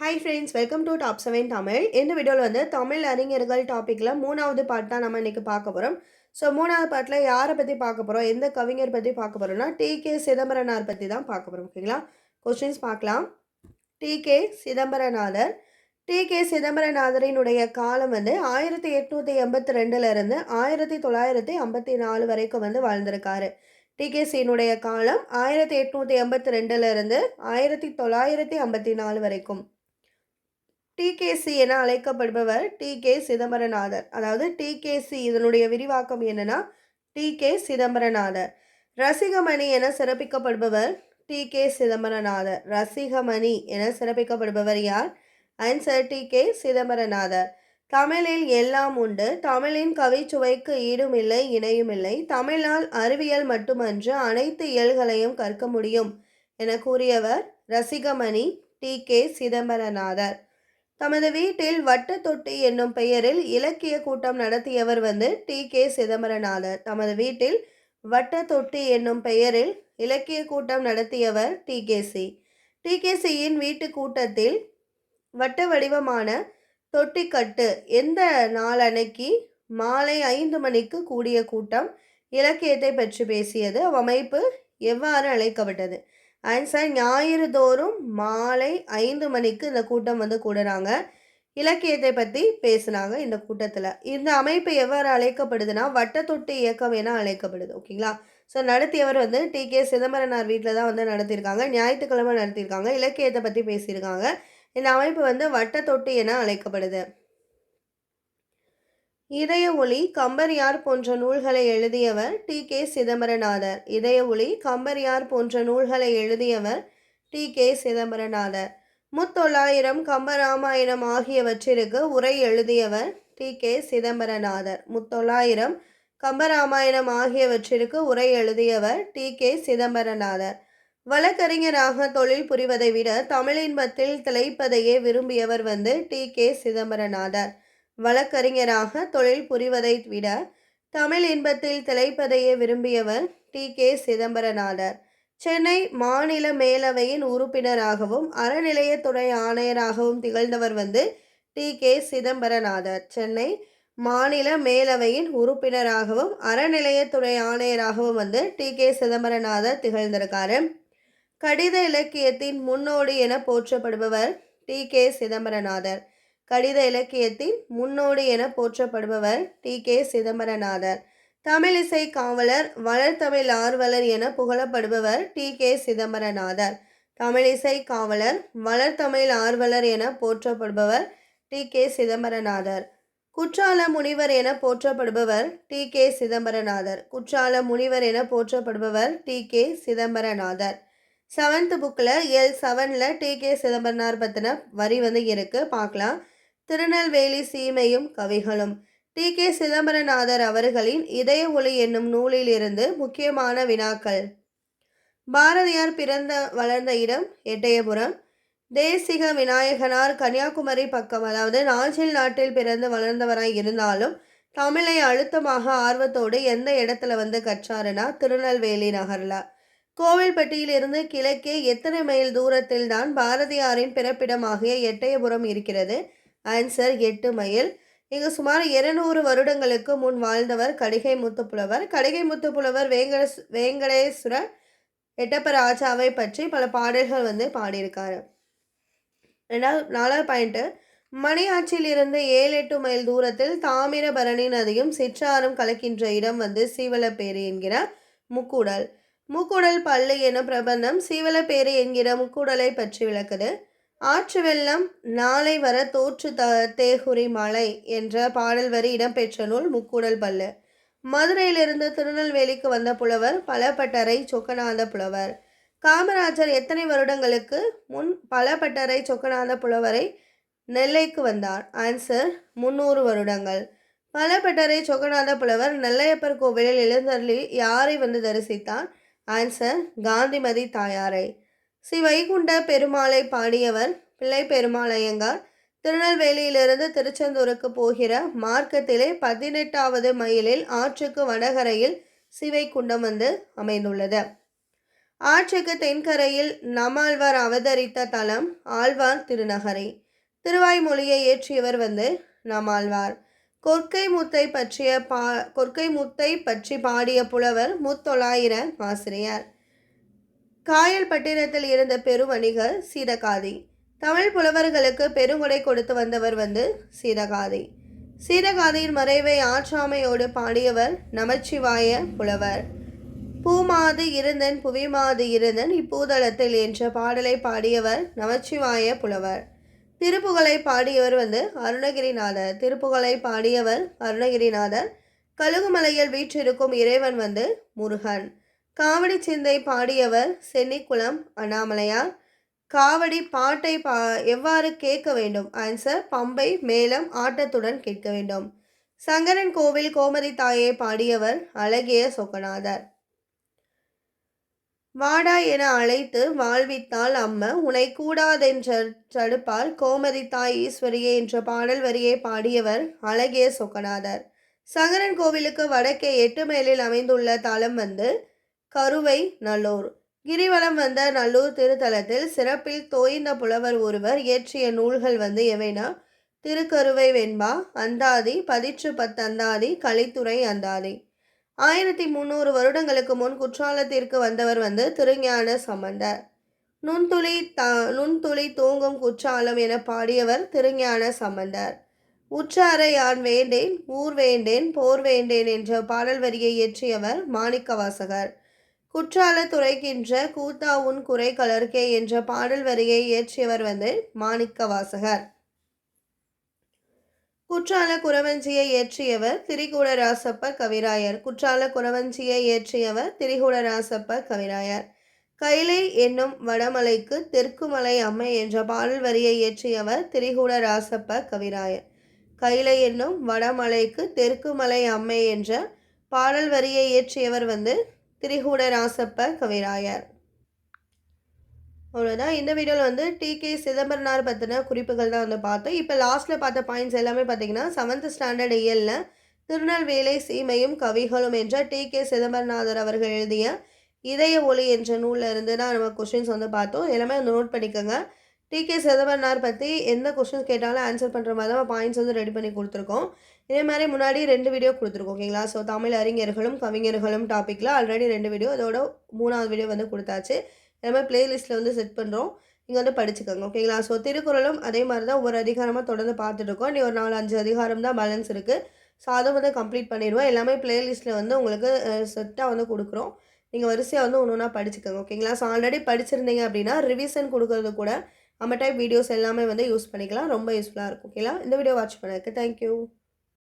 Hi friends welcome to top seven Tamil இந்த வீடியோவில் வந்து தமிழ் அறிஞர்கள் டாப்பிக்கில் மூணாவது பார்ட் தான் நம்ம இன்றைக்கி பார்க்க போகிறோம் ஸோ மூணாவது பார்ட்டில் யாரை பற்றி பார்க்க போகிறோம் எந்த கவிஞர் பற்றி பார்க்க போகிறோம்னா டி கே சிதம்பரனார் பற்றி தான் பார்க்க போகிறோம் ஓகேங்களா கொஸ்டின்ஸ் பார்க்கலாம். T K Chidambaranathar. T K சிதம்பரநாதரினுடைய காலம் வந்து ஆயிரத்தி எட்நூற்றி எண்பத்தி ரெண்டுலேருந்து ஆயிரத்தி தொள்ளாயிரத்தி ஐம்பத்தி நாலு வரைக்கும் வந்து வாழ்ந்திருக்காரு. டிகேசியினுடைய காலம் ஆயிரத்தி எட்நூற்றி எண்பத்தி ரெண்டுலேருந்து ஆயிரத்தி தொள்ளாயிரத்தி ஐம்பத்தி நாலு வரைக்கும். டிகேசி என அழைக்கப்படுபவர் டி கே சிதம்பரநாதர். அதாவது டிகேசி இதனுடைய விரிவாக்கம் என்னன்னா டி கே சிதம்பரநாதர். ரசிகமணி என சிறப்பிக்கப்படுபவர் டி கே சிதம்பரநாதர். ரசிகமணி என சிறப்பிக்கப்படுபவர் யார்? Answer T K Chidambaranathar. தமிழில் எல்லாம் உண்டு. தமிழின் கவிச்சுவைக்கு ஈடும் இல்லை இணையும் இல்லை தமிழால் அறிவியல் மட்டுமன்று அனைத்து இயல்களையும் கற்க முடியும் என கூறியவர் ரசிகமணி டி கே சிதம்பரநாதர். தமது வீட்டில் வட்ட தொட்டி என்னும் பெயரில் இலக்கிய கூட்டம் நடத்தியவர் வந்து டி. கே. சிதம்பரநாதர் தமது வீட்டில் வட்ட தொட்டி என்னும் பெயரில் இலக்கிய கூட்டம் நடத்தியவர் T. K. C. T. K. சியின் வீட்டு கூட்டத்தில் வட்ட வடிவமான தொட்டிக்கட்டு எந்த நாளன்னைக்கு மாலை ஐந்து மணிக்கு கூடிய கூட்டம் இலக்கியத்தை பற்றி பேசியது. அவ்வமைப்பு எவ்வாறு அழைக்கப்பட்டது? ஆன்சர் ஞாயிறு தோறும் மாலை ஐந்து மணிக்கு இந்த கூட்டம் வந்து கூடுறாங்க. இலக்கியத்தை பற்றி பேசுனாங்க இந்த கூட்டத்தில். இந்த அமைப்பு எவ்வாறு அழைக்கப்படுதுன்னா வட்டத்தொட்டு இயக்கம் என அழைக்கப்படுது ஓகேங்களா? ஸோ நடத்தியவர் வந்து டி. கே. சிதம்பரனார் வீட்டில் தான் வந்து நடத்தியிருக்காங்க ஞாயிற்றுக்கிழமை நடத்தியிருக்காங்க இலக்கியத்தை பற்றி பேசியிருக்காங்க. இந்த அமைப்பு வந்து வட்டத்தொட்டு என அழைக்கப்படுது. இதய ஒளி கம்பரியார் போன்ற நூல்களை எழுதியவர் டி. கே. சிதம்பரநாதர். இதய ஒளி கம்பரியார் போன்ற நூல்களை எழுதியவர் டி. கே. சிதம்பரநாதர். முத்தொள்ளாயிரம் கம்பராமாயணம் ஆகியவற்றிற்கு உரை எழுதியவர் டி. கே. சிதம்பரநாதர். முத்தொள்ளாயிரம் கம்பராமாயணம் ஆகியவற்றிற்கு உரை எழுதியவர் டி. கே. சிதம்பரநாதர். வழக்கறிஞராக தொழில் புரிவதை விட தமிழின்பத்தில் திளைப்பதையே விரும்பியவர் வந்து டி. கே. சிதம்பரநாதர். வழக்கறிஞராக தொழில் புரிவதை விட தமிழ் இன்பத்தில் திளைப்பதையே விரும்பியவர் டி. கே. சிதம்பரநாதர் சென்னை மாநில மேலவையின் உறுப்பினராகவும் அறநிலையத்துறை ஆணையராகவும் திகழ்ந்தவர் வந்து டி. கே. சிதம்பரநாதர் சென்னை மாநில மேலவையின் உறுப்பினராகவும் அறநிலையத்துறை ஆணையராகவும் வந்து டி. கே. சிதம்பரநாதர் திகழ்ந்திருக்காரு. கடித இலக்கியத்தின் முன்னோடி என போற்றப்படுபவர் டி. கே. சிதம்பரநாதர் கடித இலக்கியத்தின் முன்னோடி என போற்றப்படுபவர் டி. கே. சிதம்பரநாதர். தமிழிசை காவலர் வளர்த்தமிழ் ஆர்வலர் என புகழப்படுபவர் டி. கே. சிதம்பரநாதர். தமிழிசை காவலர் வளர்த்தமிழ் ஆர்வலர் என போற்றப்படுபவர் டி. கே. சிதம்பரநாதர். குற்றால முனிவர் என போற்றப்படுபவர் டி. கே. சிதம்பரநாதர். குற்றால முனிவர் என போற்றப்படுபவர் டி. கே. சிதம்பரநாதர். செவன்த் புக்கில் எல் செவனில் டி. கே. சிதம்பரனார் பற்றின வரி வந்து இருக்குது பார்க்கலாம். திருநெல்வேலி சீமையும் கவிகளும். டி. கே. சிதம்பரநாதர் அவர்களின் இதய ஒளி என்னும் நூலிலிருந்து முக்கியமான வினாக்கள். பாரதியார் பிறந்த வளர்ந்த இடம் எட்டயபுரம். தேசிக விநாயகனார் கன்னியாகுமரி பக்கம் அதாவது நாஞ்சில் நாட்டில் பிறந்து வளர்ந்தவராய் இருந்தாலும் தமிழை அழுத்தமாக ஆர்வத்தோடு எந்த இடத்துல வந்து கற்றாருன்னா திருநெல்வேலி நகரில். கோவில்பட்டியிலிருந்து கிழக்கே எத்தனை மைல் தூரத்தில் தான் பாரதியாரின் பிறப்பிடமாகிய எட்டயபுரம் இருக்கிறது. ஆன்சர் எட்டு மைல். இங்கு சுமார் இருநூறு வருடங்களுக்கு முன் வாழ்ந்தவர் கடிகை முத்துப்புலவர். கடிகை முத்துப்புலவர் வேங்கட வேங்கடேஸ்வரர் எட்டப்ப ராஜாவை பற்றி பல பாடல்கள் வந்து பாடியிருக்காரு. ரெண்டாவது நாலாவது பாயிண்ட்டு மணியாற்றில் இருந்து ஏழு எட்டு மைல் தூரத்தில் தாமிரபரணி நதியும் சிற்றாரும் கலக்கின்ற இடம் வந்து சீவலப்பேரி என்கிற முக்கூடல். முக்கூடல் பள்ளி என பிரபந்தம் சீவலப்பேரி என்கிற முக்கூடலை பற்றி விளக்குது. ஆற்று வெள்ளம் நாளை வர தோற்று த தேகுரி மலை என்ற பாடல் வரி இடம்பெற்ற நூல் முக்கூடல் பல்லு. மதுரையிலிருந்து திருநெல்வேலிக்கு வந்த புலவர் பலப்பட்டறை சொக்கநாத புலவர். காமராஜர் எத்தனை வருடங்களுக்கு முன் பலப்பட்டறை சொக்கநாத புலவரை நெல்லைக்கு வந்தார்? ஆன்சர் முந்நூறு வருடங்கள். பலப்பட்டறை சொக்கநாத புலவர் நெல்லையப்பர் கோவிலில் எழுந்தருளி யாரை வந்து தரிசித்தார்? ஆன்சர் காந்திமதி தாயாரை. ஸ்ரீ வைகுண்ட பெருமாளை பாடியவர் பிள்ளை பெருமாளையங்கார். திருநெல்வேலியிலிருந்து திருச்செந்தூருக்கு போகிற மார்க்கத்திலே பதினெட்டாவது மைலில் ஆற்றுக்கு வடகரையில் சிவைக்குண்டம் வந்து அமைந்துள்ளது. ஆற்றுக்கு தென்கரையில் நம்மாழ்வார் அவதரித்த தலம் ஆழ்வார் திருநகரை. திருவாய்மொழியை இயற்றியவர் வந்து நம்மாழ்வார். கொற்கை முத்தை பற்றிய பா கொற்கை முத்தை பற்றி பாடிய புலவர் முத்தொள்ளாயிர ஆசிரியர். காயல் பட்டினத்தில் இருந்த பெருவணிகர் சீதகாதி. தமிழ் புலவர்களுக்கு பெருங்கொடை கொடுத்து வந்தவர் வந்து சீதகாதி. சீதகாதியின் மறைவை ஆற்றாமையோடு பாடியவர் நமச்சிவாய புலவர். பூமாது இருந்தன் புவிமாது இருந்தன் இப்பூதளத்தில் என்ற பாடலை பாடியவர் நமச்சிவாய புலவர். திருப்புகழை பாடியவர் வந்து அருணகிரிநாதர். திருப்புகழை பாடியவர் அருணகிரிநாதர். கழுகுமலையில் வீற்றிருக்கும் இறைவன் வந்து முருகன். காவடி சிந்தை பாடியவர் சென்னிக்குளம் அண்ணாமலையார். காவடி பாட்டை பா எவ்வாறு கேட்க வேண்டும்? ஆன்சர் பம்பை மேளம் ஆட்டத்துடன் கேட்க வேண்டும். சங்கரன் கோவில் கோமதி தாயை பாடியவர் அழகிய சொக்கநாதர். வாடா என அழைத்து வாழ்வித்தால் அம்ம உனை கூடாதென்ற தடுப்பால் கோமதி தாய் ஈஸ்வரியே என்ற பாடல் வரியை பாடியவர் அழகிய சொக்கநாதர். சங்கரன் கோவிலுக்கு வடக்கே எட்டு மைலில் அமைந்துள்ள தலம் வந்து கருவை நல்லூர். கிரிவலம் வந்த நல்லூர் திருத்தலத்தில் சிறப்பில் தோய்ந்த புலவர் ஒருவர் இயற்றிய நூல்கள் வந்து எவைனா? திருக்கருவை வெண்பா அந்தாதி பதிற்று பத்தந்தாதி கலித்துறை அந்தாதி. ஆயிரத்தி முந்நூறு வருடங்களுக்கு முன் குற்றாலத்திற்கு வந்தவர் வந்து திருஞான சம்பந்தர் நுண்துளி த நுண்துளி தூங்கும் குற்றாலம் என பாடியவர் திருஞான சம்பந்தர். உற்றாரை யான் வேண்டேன் ஊர் வேண்டேன் போர் வேண்டேன் என்ற பாடல் வரியை இயற்றியவர் மாணிக்கவாசகர். குற்றால துறைக்கின்ற கூத்தா உன் குறை கலர்க்கே என்ற பாடல் வரியை இயற்றியவர் வந்து மாணிக்கவாசகர். குற்றால குறவஞ்சியை இயற்றியவர் திரிகூடராசப்ப கவிராயர். குற்றால குறவஞ்சியை இயற்றியவர் திரிகூடராசப்ப கவிராயர். கைலை என்னும் வடமலைக்கு தெற்குமலை அம்மை என்ற பாடல் வரியை இயற்றியவர் திரிகூடராசப்ப கவிராயர். கைலை என்னும் வடமலைக்கு தெற்குமலை அம்மை என்ற பாடல் வரியை இயற்றியவர் வந்து திரிகூடராசப்ப கவிராயர். அவ்வளோதான் இந்த வீடியோவில் வந்து டிகே சிதம்பரனார் பற்றின குறிப்புகள் தான் வந்து பார்த்தோம். இப்போ லாஸ்ட்டில் பார்த்த பாயிண்ட்ஸ் எல்லாமே பார்த்தீங்கன்னா செவன்த் ஸ்டாண்டர்ட் இயலில் திருநெல்வேலை சீமையும் கவிகளும் என்ற டி கே சிதம்பரநாதர் அவர்கள் எழுதிய இதய ஒளி என்ற நூலில் இருந்து தான் நம்ம கொஷின்ஸ் வந்து பார்த்தோம். எல்லாமே வந்து நோட் பண்ணிக்கோங்க. டிகே செதவனார் பற்றி எந்த கொஷின்ஸ் கேட்டாலும் ஆன்சர் பண்ணுற மாதிரி தான் பாயிண்ட்ஸ் வந்து ரெடி பண்ணி கொடுத்துருக்கோம். இதே மாதிரி முன்னாடி ரெண்டு வீடியோ கொடுத்துருக்கோம் ஓகேங்களா ஸோ தமிழ் அறிஞர்களும் கவிஞர்களும் டாப்பிக்கில் ஆல்ரெடி ரெண்டு வீடியோ அதோட மூணாவது வீடியோ வந்து கொடுத்தாச்சு. எல்லாமே பிளேலிஸ்ட்டில் வந்து செட் பண்ணுறோம் நீங்கள் வந்து படிச்சுக்கோங்க ஓகேங்களா ஸோ திருக்குறளும் அதே மாதிரி தான் ஒவ்வொரு அதிகாரமாக தொடர்ந்து பார்த்துட்டு இருக்கோம். நீ ஒரு நாலு அஞ்சு அதிகாரம் தான் பேலன்ஸ் இருக்குது ஸோ அதை வந்து கம்ப்ளீட் பண்ணிடுவோம். எல்லாமே பிளேலிஸ்ட்டில் வந்து உங்களுக்கு செட்டாக வந்து கொடுக்குறோம். நீங்கள் வரிசையாக வந்து ஒன்று ஒன்றா படிச்சுக்கோங்க ஓகேங்களா ஸோ ஆல்ரெடி படிச்சிருந்தீங்க அப்படின்னா ரிவிஷன் கொடுக்கறது கூட நம்ம டைப் வீடியோஸ் எல்லாமே வந்து யூஸ் பண்ணிக்கலாம். ரொம்ப யூஸ்ஃபுல்லாக இருக்கும். ஓகேங்களா இந்த வீடியோ வாட்ச் பண்ணதுக்கு தேங்க்யூ